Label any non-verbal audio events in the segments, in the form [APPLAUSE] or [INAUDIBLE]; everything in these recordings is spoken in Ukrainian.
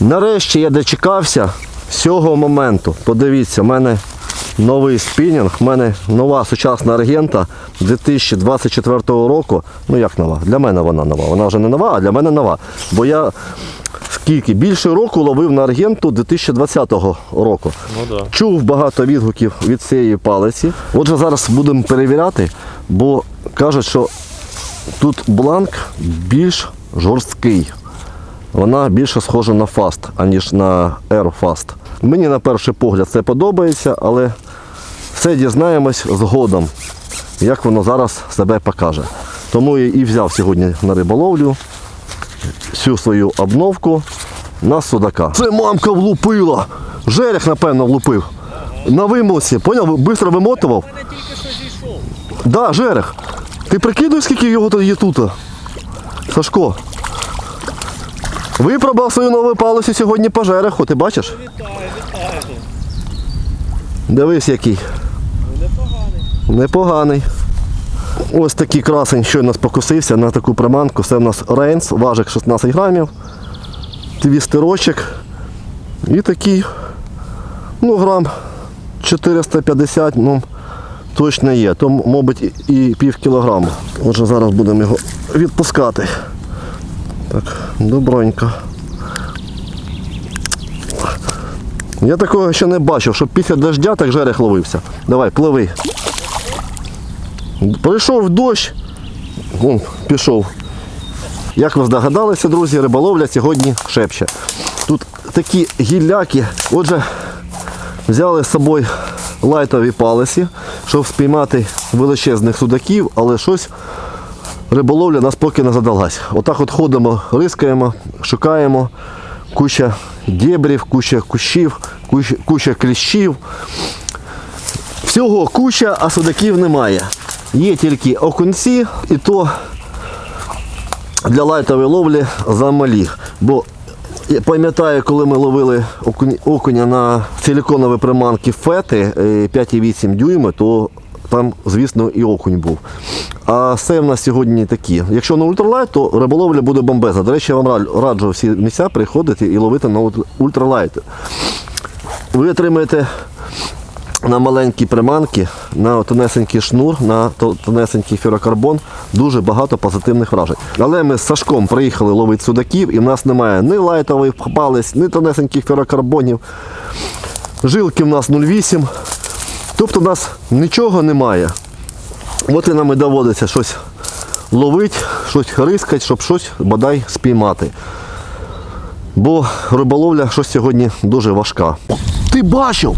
Нарешті я дочекався цього моменту. Подивіться, в мене новий спінінг, в мене нова сучасна аргента 2024 року. Ну як нова? Для мене вона нова. Вона вже не нова, а для мене нова. Бо я скільки? Більше року ловив на аргенту 2020 року. Ну да. Чув багато відгуків від цієї палиці. Отже, зараз будемо перевіряти, бо кажуть, що тут бланк більш жорсткий. Вона більше схожа на фаст, аніж на Air Fast. Мені на перший погляд це подобається, але все дізнаємось згодом, як воно зараз себе покаже. Тому я і взяв сьогодні на риболовлю всю свою обновку на судака. Це мамка влупила. Жерех, напевно, влупив. На вимоці, поняв? Бистро вимотував. зійшов. Да, жерех. Ти прикидуй, скільки його тут є тут? Сашко. Випробував свою нову палицю сьогодні по жереху, ти бачиш? Вітаю, вітаю. Дивись який. Непоганий. Непоганий. Ось такий красень щойно спокусився на таку приманку. Це в нас рейнс, важик 16 грамів, твістерочок. І такий, ну, грам 450, ну, точно є. То, мабуть, і- і пів кілограму. Отже, зараз будемо його відпускати. Так, добронько. Я такого ще не бачив, щоб після дождя так жерех ловився. Давай, пливи. Прийшов дощ, вон, пішов. Як ви здогадалися, друзі, риболовля сьогодні шепче. Тут такі гілляки. Отже, взяли з собою лайтові палиці, щоб спіймати величезних судаків, але щось риболовля нас поки не задалась. Отак от ходимо, рискаємо, шукаємо куча дебрів, куча кущів, куча, куча кліщів. Всього куча, а судаків немає. Є тільки окунці, і то для лайтової ловлі замалі. Бо я пам'ятаю, коли ми ловили окуня на силіконові приманки фети е, 5,8 дюйми, то там, звісно, і окунь був. А це в нас сьогодні такі. Якщо на ультралайт, то риболовля буде бомбезна. До речі, я вам раджу всі місця приходити і ловити на ультра- ультралайт. Ви отримаєте на маленькі приманки, на тонесенький шнур, на тонесенький ферокарбон дуже багато позитивних вражень. Але ми з Сашком приїхали ловити судаків, і в нас немає ні лайтових палець, ні тонесеньких ферокарбонів. Жилки в нас 0,8. Тобто в нас нічого немає. От і нам і доводиться щось ловити, щось рискати, щоб щось бодай спіймати. Бо риболовля щось сьогодні дуже важка. Ти бачив?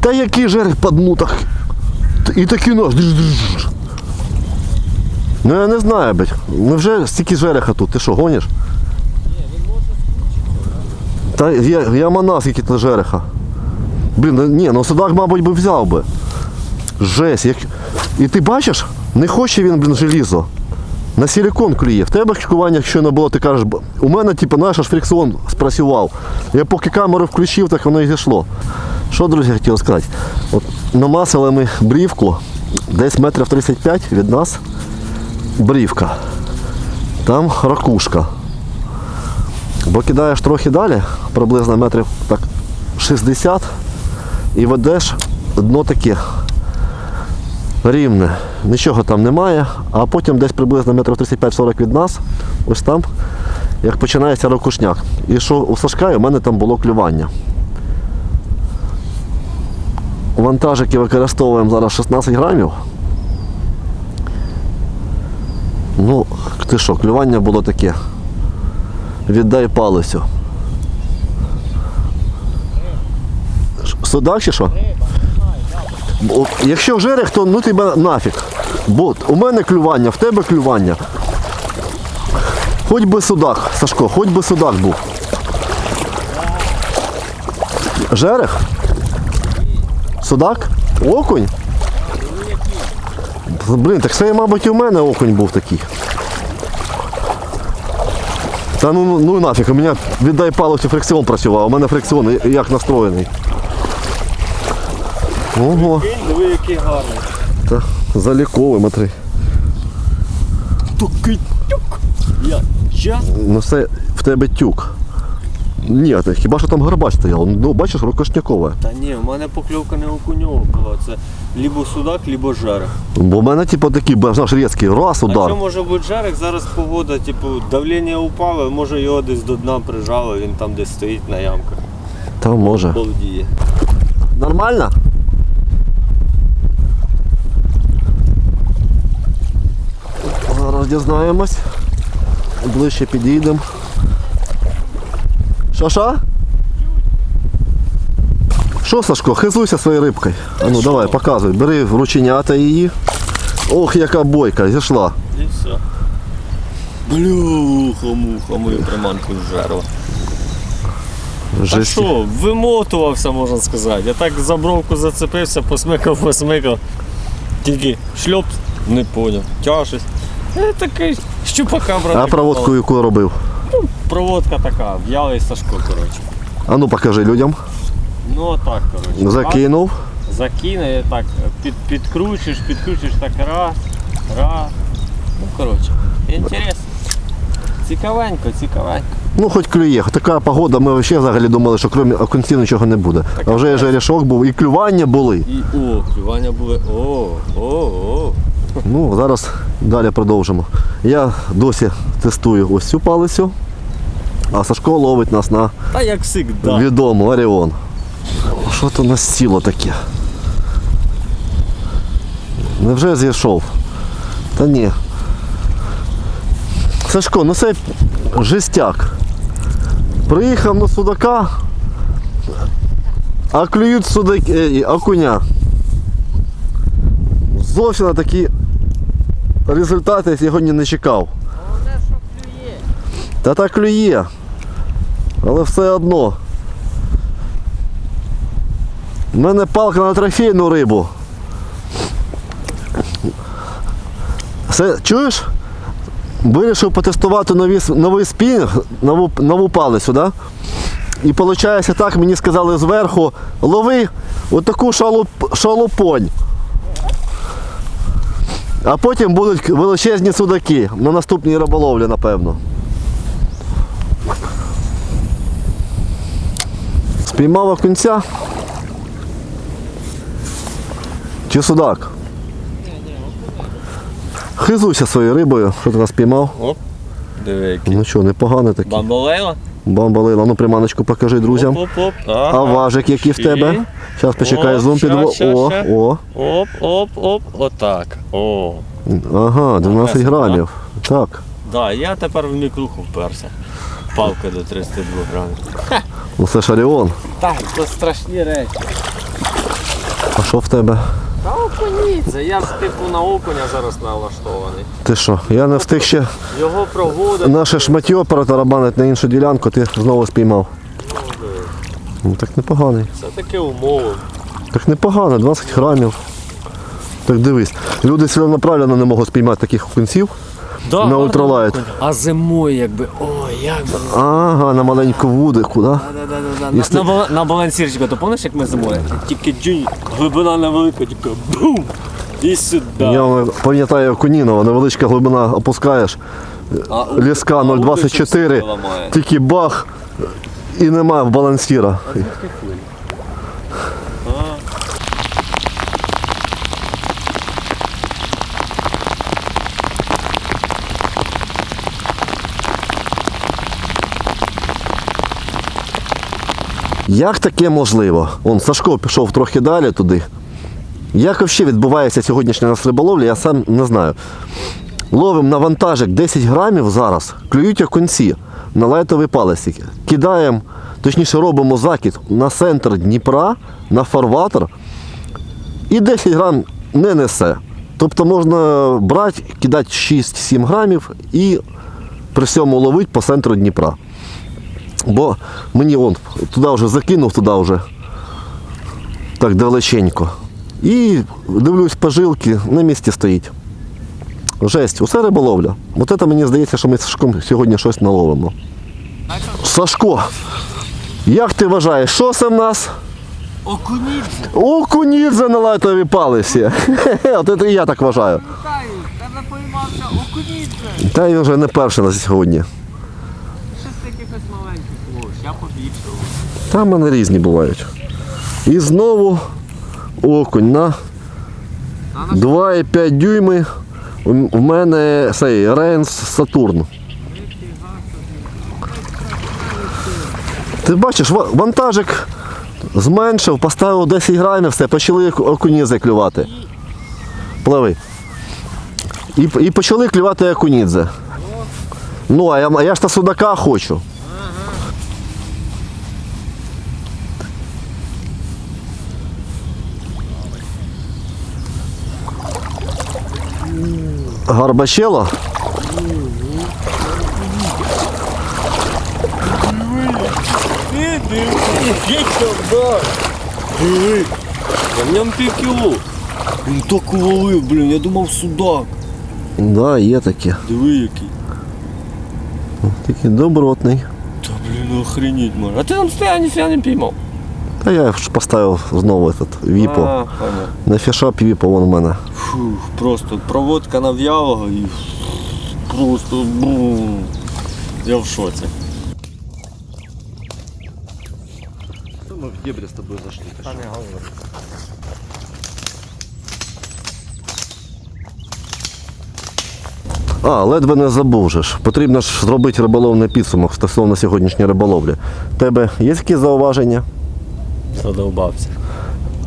Та який жерех по дну. І такий нож. Ну я не знаю, блядь. Ну вже стільки жереха тут, ти що, гониш? Та я, я мана скільки тут жереха. Блін, ну, ні, ну судак, мабуть, би взяв би. Жесть. Як... І ти бачиш, не хоче він, блін, желізо. На силикон клює. В тебе чекування щойно було, ти кажеш, у мене, типу, наш аж фрикціон спрацював. Я поки камеру включив, так воно і зійшло. Що, друзі, хотів сказати? От намасили ми брівку, десь метрів 35 від нас брівка. Там ракушка. Бо кидаєш трохи далі, приблизно метрів так 60, і ведеш дно таке рівне. Нічого там немає, а потім десь приблизно метрів 35-40 від нас, ось там, як починається ракушняк. І що у Сашка, і у мене там було клювання. Вантажики використовуємо зараз 16 грамів. Ну, ти що, клювання було таке. Віддай палицю. Судак чи що? Якщо жерех, то ну тебе нафіг. Бо у мене клювання, в тебе клювання. Хоч би судак, Сашко, хоч би судак був. Жерех? Судак? Окунь? Блін, так це, мабуть, і в мене окунь був такий. Та ну, ну нафіг, у мене віддай палицю фрикціон працював, у мене фрикціон як настроєний. Ого. Диви, який гарний. Та заліковий, смотри. Такий тюк. Я. Я? Ну це в тебе тюк. Ні, ти- хіба що там гарбач стояв? Ну, бачиш, рукошнякова. Та ні, у мене покльовка не окуньова була. Це либо судак, либо жерех. Бо в мене, типу, такий, знаєш, різкий, раз, А удар. що може бути жерех? Зараз погода, типу, давлення упало, може його десь до дна прижало, він там десь стоїть на ямках. Та може. Балдіє. Нормально? Зараз дізнаємось. Ближче підійдемо. Що що? Що, Сашко, хизуйся своєю рибкою. А ну давай, показуй. Бери в рученята її. Ох, яка бойка, зійшла. І все. Блюха, муха, мою приманку зжерла. А Жесть. що, вимотувався, можна сказати. Я так за бровку зацепився, посмикав, посмикав. Тільки шльоп, не поняв. Тяжесть. [LAUGHS] Такий щупака, брат. А проводку яку робив? Проводка така, в'ялий Сашко, коротше. А ну покажи людям. Ну отак, коротше. Закинув. Закине, так, під, підкручуєш, підкручуєш так раз, раз. Ну, коротше, інтересно. Цікавенько, цікавенько. Ну, хоч клює. Така погода, ми взагалі взагалі думали, що крім окунців нічого не буде. А вже жерешок був, і клювання були. І о, клювання були. О, о, о. Ну, зараз далі продовжимо. Я досі тестую ось цю палицю, а Сашко ловить нас на Та як завжди. відому Оріон. Що то на сіло таке? Невже зійшов? Та ні. Сашко, ну це жестяк. Приїхав на судака, а клюють судаки, е, окуня. Зовсім на такі результати я сьогодні не чекав. Головне, що клює. Та так клює. Але все одно. У мене палка на трофейну рибу. Все, чуєш? Вирішив потестувати нові, новий спінг, нову, нову палицю, да? І виходить так, мені сказали зверху, лови отаку шалуп, шалупонь. А потім будуть величезні судаки на наступній риболовлі, напевно. Спіймав окунця? Чи судак? Хизуйся своєю рибою, що ти нас спіймав. Оп. Диви, який. Ну що, непоганий такий. Бамбалейла? Бамбалила. Ну приманочку покажи друзям. Оп, оп, оп. А важик який в тебе? Зараз почекай, О, зум ща, О, о. Оп, оп, оп, отак. О. Ага, 12 Красиво, грамів. Так. Да, я тепер в мікруху вперся. Палка до 32 грамів. Ну це ж Оріон. Так, це страшні речі. А що в тебе? Та окуніться, я ж типу на окуня зараз налаштований. Ти що? Я не встиг ще Його проводить. наше шматьо протарабанить на іншу ділянку, ти знову спіймав. Ну так непоганий. Це таке умови. Так непогано, 20 грамів. Так дивись, люди ціленаправленно не можуть спіймати таких окунців. Да, На ультралайт. А зимою якби. Ой, як би. Ага, на маленьку вудику, да? Да-да-да. Якщо- На, бала- на балансірчику, то пам'ятаєш, як ми зимою? Тільки джунь, глибина невелика, тільки бум! І сюди. Я пам'ятаю окунінова, невеличка глибина опускаєш, А у- ліска а удочок 0,24, себе ламає. тільки бах і немає балансіра. Як таке можливо? Он Сашко пішов трохи далі туди. Як взагалі відбувається сьогоднішня нас риболовля, я сам не знаю. Ловимо на вантажик 10 грамів зараз, клюють окунці на лайтовий палець. Кидаємо, точніше робимо закид на центр Дніпра, на фарватер, і 10 грам не несе. Тобто можна брати, кидати 6-7 грамів і при цьому ловити по центру Дніпра. Бо мені он туди вже закинув, туди вже так далеченько. І дивлюсь пожилки, на місці стоїть. Жесть, усе риболовля. От це мені здається, що ми з Сашком сьогодні щось наловимо. Сашко, як ти вважаєш, що це в нас? Окуніть! Окунідзе на лайтовій палиці. [LAUGHS] От це і я так вважаю. Тебе поймався! Та й вже не перший на сьогодні. Там в мене різні бувають. І знову окунь на 2,5 дюйми. У мене цей Рейнс Сатурн. Ти бачиш, вантажик зменшив, поставив 10 грамів, все, почали оку- окуні заклювати. Пливи. І, і почали клювати окунідзе. Ну, а я, я ж та судака хочу. Гарбачело? Ти диви, да. Диви. А в ньому пів кіло. Він так увалив, блін, я думав судак. Да, є таке. Диви який. Такий добротний. Та блін, охренеть може. А ти там стояв, ніфіга не піймав. Та я ж поставив знову этот віпо. А, понятно. На фішап віпо вон у мене. Фух, просто проводка нав'ялого і просто бум. Я в шоці. Ми в дебрі з тобою зайшли. А, ледве не забув же ж. Потрібно ж зробити риболовний підсумок стосовно сьогоднішньої риболовлі. Тебе є якісь зауваження? Задовбався.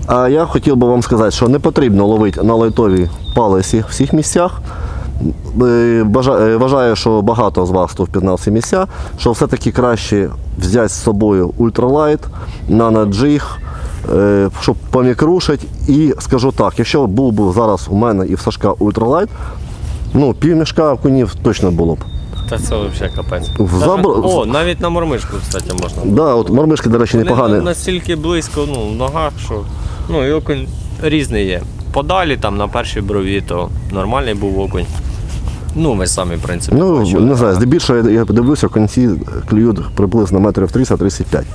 А я хотів би вам сказати, що не потрібно ловити на лайтовій палесі в всіх місцях. Е, е, Вважаю, що багато з вас тут впізнав ці місця, що все-таки краще взяти з собою ультралайт, наноджиг, е, щоб помікрушити. І скажу так, якщо був би зараз у мене і в Сашка ультралайт, ну, півмішка окунів точно було б. Та це взагалі капець. В забро- О, навіть на мормишку, кстати, можна. Да, от мормишки, до речі, Вони непогані. настільки близько, ну, в ногах, що. Ну, і окунь різний є. Подалі там на першій брові, то нормальний був окунь. Ну, ви самі, в принципі. Ну, бачили. не знаю, здебільшого я, я дивлюся, конці клюють приблизно метрів 335.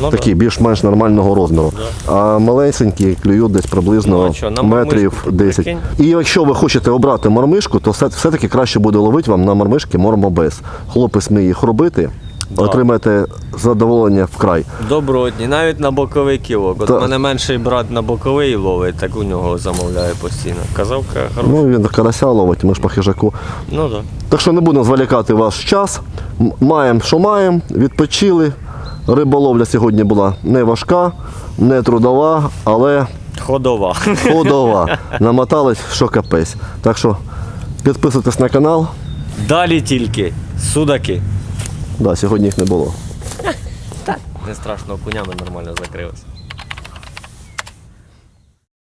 Ну, Такі більш-менш нормального розміру. А малесенькі клюють десь приблизно Ну, на метрів мормишку 10. прикинь? І якщо ви хочете обрати мормишку, то все, все-таки краще буде ловити вам на мормишки мормобез. Хлопець вміє їх робити, Да. отримаєте задоволення вкрай. Добротні, навіть на боковий кілок. От Так. мене менший брат на боковий ловить, так у нього замовляє постійно. Казав, каже, хороший. Ну, він карася ловить, ми ж по хижаку. Ну так. Да. Так що не будемо зволікати ваш час. Маємо, що маємо, відпочили. Риболовля сьогодні була не важка, не трудова, але Ходова. ходова. [LAUGHS] Намотались, що капець. Так що підписуйтесь на канал. Далі тільки судаки. Да, сьогодні їх не було. Не страшно, окунями нормально закрилися.